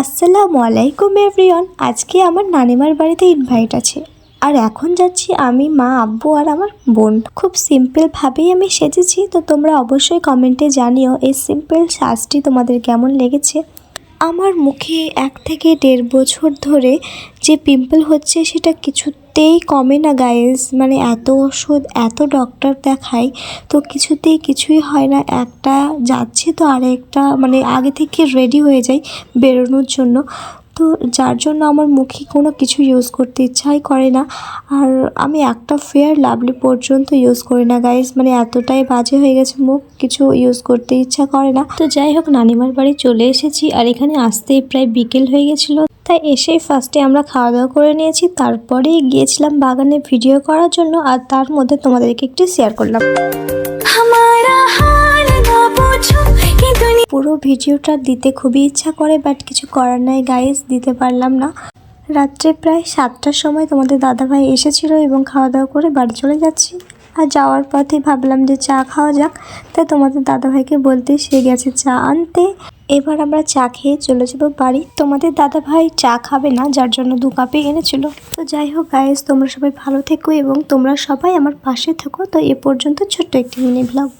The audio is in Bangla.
আসসালামু আলাইকুম এভরিওয়ান। আজকে আমার নানিমার বাড়িতে ইনভাইট আছে। আর এখন যাচ্ছি আমি, মা, আব্বু আর আমার বোন। খুব সিম্পলভাবেই আমি সেজেছি, তো তোমরা অবশ্যই কমেন্টে জানিও এই সিম্পল সাজটি তোমাদের কেমন লেগেছে। আমার মুখে এক থেকে দেড় বছর ধরে যে পিম্পল হচ্ছে সেটা কিছুতেই কমে না গাইজ মানে এত ওষুধ, এত ডক্টর দেখাই তো কিছুতেই কিছুই হয় না। একটা যাচ্ছে তো আরেকটা মানে আগে থেকে রেডি হয়ে যায় বেরোনোর জন্য। তো যার জন্য আমার মুখে কোনো কিছু ইউজ করতে ইচ্ছাই করে না। আর আমি একটা ফেয়ার লাভলি পর্যন্ত ইউজ করি না গাইস মানে এতটাই বাজে হয়ে গেছে মুখ, কিছু ইউজ করতে ইচ্ছা করে না। তো যাই হোক, নানিমার বাড়ি চলে এসেছি, আর এখানে আসতে প্রায় বিকেল হয়ে গেছিল। তাই এসেই ফার্স্টে আমরা খাওয়া দাওয়া করে নিয়েছি তারপরে গিয়েছিলাম বাগানে ভিডিও করার জন্য, আর তার মধ্যে তোমাদেরকে একটু শেয়ার করলাম। আমার পুরো ভিডিওটা দিতে খুবই ইচ্ছা করে বাট কিছু করার নাই গাইস দিতে পারলাম না। রাত্রে প্রায় সাতটার সময় তোমাদের দাদাভাই এসেছিল এবং খাওয়া দাওয়া করে বাড়ি চলে যাচ্ছি। আর যাওয়ার পথে ভাবলাম যে চা খাওয়া যাক, তাই তোমাদের দাদাভাইকে বলতে সে গেছে চা আনতে। এবার আমরা চা খেয়ে চলে যাব বাড়ি। তোমাদের দাদাভাই চা খাবে না, যার জন্য দু কাপে এনেছিল। তো যাই হোক গাইস তোমরা সবাই ভালো থেকো এবং তোমরা সবাই আমার পাশে থেকো। তো এ পর্যন্ত ছোট্ট একটি মিনি ব্লগ